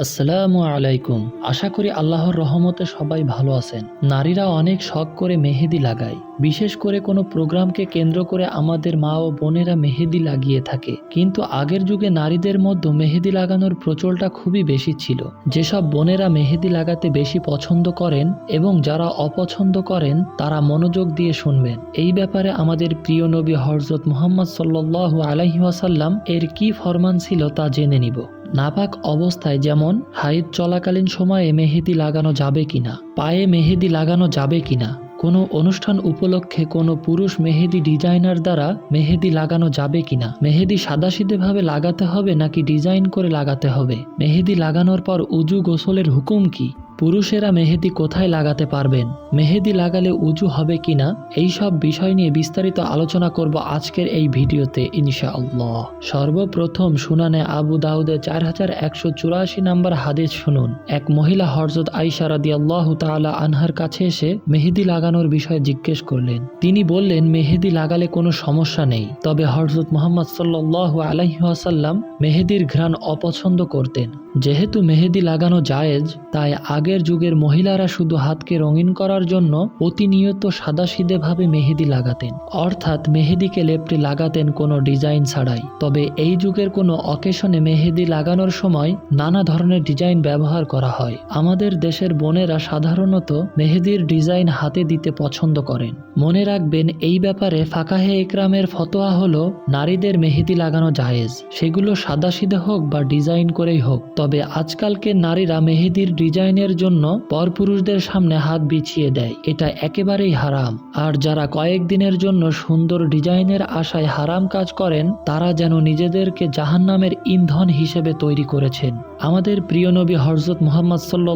আসসালামু আলাইকুম। আশা করি আল্লাহর রহমতে সবাই ভালো আছেন। নারীরা অনেক শখ করে মেহেদি লাগায়। বিশেষ করে কোনো প্রোগ্রামকে কেন্দ্র করে আমাদের মা ও বোনেরা মেহেদি লাগিয়ে থাকে। কিন্তু আগের যুগে নারীদের মধ্যে মেহেদি লাগানোর প্রচলটা খুবই বেশি ছিল। যেসব বোনেরা মেহেদি লাগাতে বেশি পছন্দ করেন এবং যারা অপছন্দ করেন, তারা মনোযোগ দিয়ে শুনবেন। এই ব্যাপারে আমাদের প্রিয় নবী হরজত মোহাম্মদ সাল্লাহ আলহিহাসাল্লাম এর কি ফরমান ছিল তা জেনে নিব। নাপাক অবস্থায় যেমন হাইদ চলাকালীন সময়ে মেহেদি লাগানো যাবে কিনা, পায়ে মেহেদি লাগানো যাবে কিনা, কোনো অনুষ্ঠান উপলক্ষে কোনো পুরুষ মেহেদি ডিজাইনার দ্বারা মেহেদি লাগানো যাবে কিনা, মেহেদি সাদাসিধেভাবে লাগাতে হবে নাকি ডিজাইন করে লাগাতে হবে, মেহেদি লাগানোর পর উজু গোসলের হুকুম কি? পুরুষেরা মেহেদি কোথায় লাগাতে পারবেন? মেহেদি লাগালে উজু হবে কিনা? এই সব বিষয় নিয়ে বিস্তারিত আলোচনা করব আজকের এই ভিডিওতে, ইনশাআল্লাহ। সর্বপ্রথম শুনানে আবু দাউদে চার হাজার একশো চুরাশি নম্বর হাদিস শুনুন। এক মহিলা হরজত আইসা আল্লাহ তালা আনহার কাছে এসে মেহেদি লাগানোর বিষয়ে জিজ্ঞেস করলেন। তিনি বললেন, মেহেদি লাগালে কোনো সমস্যা নেই। তবে হরজত মোহাম্মদ সাল্লাহ আলহিহাসাল্লাম মেহেদির ঘ্রাণ অপছন্দ করতেন। যেহেতু মেহেদি লাগানো জায়েজ, তাই আগের যুগের মহিলারা শুধু হাতকে রঙিন করার জন্য প্রতিনিয়ত সাদাসিধেভাবে মেহেদি লাগাতেন। অর্থাৎ মেহেদিকে লেপটে লাগাতেন কোনো ডিজাইন ছাড়াই। তবে এই যুগের কোনো অকেশনে মেহেদি লাগানোর সময় নানা ধরনের ডিজাইন ব্যবহার করা হয়। আমাদের দেশের বোনেরা সাধারণত মেহেদির ডিজাইন হাতে দিতে পছন্দ করেন। মনে রাখবেন, এই ব্যাপারে ফাকাহে একরামের ফতোয়া হলো, নারীদের মেহেদি লাগানো জায়েজ। সেগুলো সাদাসিধে হোক বা ডিজাইন করেই হোক, তবে আজকালকে নারীরা মেহেদির ডিজাইনের জন্য পরপুরুষদের সামনে হাত বিছিয়ে দেয়। এটা একেবারেই হারাম। আর যারা কয়েকদিনের জন্য সুন্দর ডিজাইনের আশায় হারাম কাজ করেন, তারা যেন নিজেদেরকে জাহান্নামের ইন্ধন হিসেবে তৈরি করেছেন। আমাদের প্রিয় নবী হরজত মোহাম্মদ সাল্লু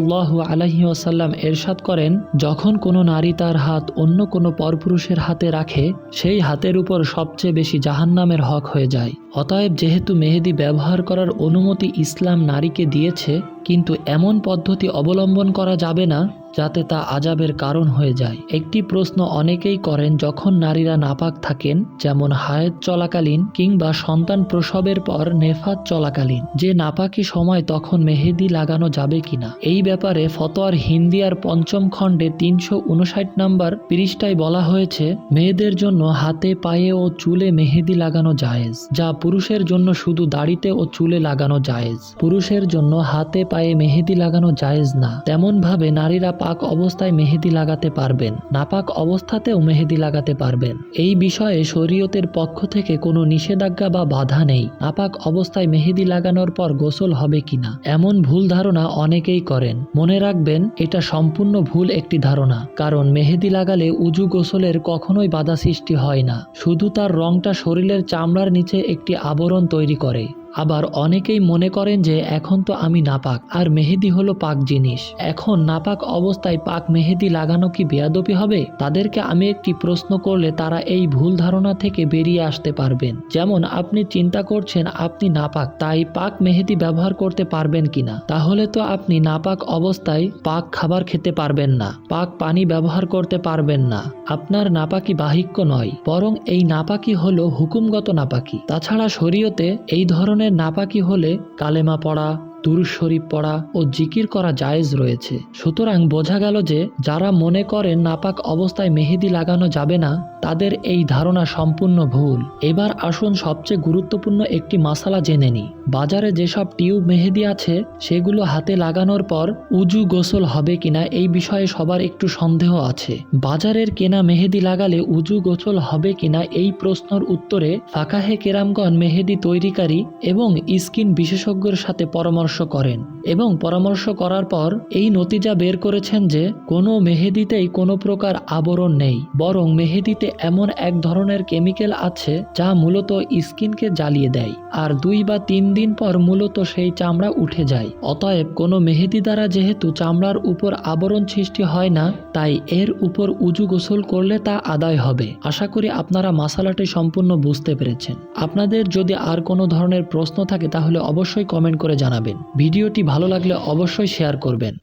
আলহি ওসাল্লাম এরশাদ করেন, যখন কোনো নারী তার হাত অন্য কোনো পরপুরুষের হাতে রাখে, সেই হাতের উপর সবচেয়ে বেশি জাহান্নামের হক হয়ে যায়। অতএব যেহেতু মেহেদি ব্যবহার করার অনুমতি ইসলাম নারীকে দিয়েছে কিন্তু এমন পদ্ধতি অবলম্বন করা যাবে না। যাতে তা আজাবের কারণ হয়ে যায়। একটি প্রশ্ন অনেকেই করেন যখন নারীরা নাপাক থাকেন, যেমন হায়েত চলাকালীন কিংবা সন্তান প্রসবের পর নেফাত চলাকালীন। যে নাপাকি সময় তখন মেহেদি লাগানো যাবে কিনা? এই ব্যাপারে ফতোয়ার হিন্দি আর পঞ্চম খণ্ডে তিনশো উনষাট নম্বর পৃষ্ঠায় বলা হয়েছে, মেয়েদের জন্য হাতে, পায়ে ও চুলে মেহেদি লাগানো জায়েজ, যা পুরুষের জন্য শুধু দাড়িতে ও চুলে লাগানো জায়েজ। পুরুষের জন্য হাতে, পায়ে মেহেদি লাগানো জায়েজ না। তেমন ভাবে নারীরা পাক অবস্থায় মেহেদি লাগাতে পারবেন। নাপাক অবস্থাতেও মেহেদি লাগাতে পারবেন। এই বিষয়ে শরীয়তের পক্ষ থেকে কোনো নিষেধাজ্ঞা বা বাধা নেই। নাপাক অবস্থায় মেহেদি লাগানোর পর গোসল হবে কিনা, এমন ভুল ধারণা অনেকেই করেন। মনে রাখবেন, এটা সম্পূর্ণ ভুল একটি ধারণা, কারণ মেহেদি লাগালে উজু গোসলের কখনোই বাধা সৃষ্টি হয় না। শুধু তার রংটা শরীরের চামড়ার নিচে একটি আবরণ তৈরি করে। আবার অনেকেই মনে করেন যে এখন তো আমি নাপাক, আর মেহেদি হলো পাক জিনিস। এখন নাপাক অবস্থায় পাক মেহেদি লাগানো কি বেয়াদপি হবে? তাদেরকে আমি একটি প্রশ্ন করলে তারা এই ভুল ধারণা থেকে বেরিয়ে আসতে পারবেন। যেমন আপনি চিন্তা করছেন আপনি নাপাক, তাই পাক মেহেদি ব্যবহার করতে পারবেন কিনা? তাহলে তো আপনি নাপাক অবস্থায় পাক খাবার খেতে পারবেন না, পাক পানি ব্যবহার করতে পারবেন না। আপনার নাপাকি বাহিক্য নয়, বরং এই নাপাকি হলো হুকুমগত নাপাকি। তাছাড়া শরীয়তে এই ধরনের নাপাকি হলে কালেমা পড়া দুরু শরীফ পড়া ও জিকির করা জায়েজ রয়েছে। সুতরাং বোঝা গেল যে যারা মনে করেন নাপাক অবস্থায় মেহেদি লাগানো যাবে না তাদের এই ধারণা সম্পূর্ণ ভুল। এবার আসুন সবচেয়ে গুরুত্বপূর্ণ একটি মাসালা জেনে নিই। বাজারে যেসব টিউব মেহেদি আছে, সেগুলো হাতে লাগানোর পর উজু গোসল হবে কিনা এই বিষয়ে সবার একটু সন্দেহ আছে। বাজারের কেনা মেহেদি লাগালে উজু গোসল হবে কিনা এই প্রশ্নের উত্তরে ফাকাহে কেরামগণ মেহেদি তৈরিকারী এবং স্কিন বিশেষজ্ঞের সাথে পরামর্শ করেন এবং পরামর্শ করার পর এই নতিজা বের করেছেন যে কোনো মেহেদিতেই কোনো প্রকার আবরণ নেই, বরং মেহেদিতে এমন এক ধরনের কেমিক্যাল আছে যা মূলত স্কিনকে জ্বালিয়ে দেয়, আর দুই বা তিন দিন পর মূলত সেই চামড়া উঠে যায়। অতএব কোনো মেহেদি দ্বারা যেহেতু চামড়ার উপর আবরণ সৃষ্টি হয় না, তাই এর উপর উজু গোসল করলে তা আদায় হবে। আশা করি আপনারা মাসালাটি সম্পূর্ণ বুঝতে পেরেছেন। আপনাদের যদি আর কোনো ধরনের প্রশ্ন থাকে, তাহলে অবশ্যই কমেন্ট করে জানাবেন। ভিডিওটি ভালো লাগলে অবশ্যই শেয়ার করবেন।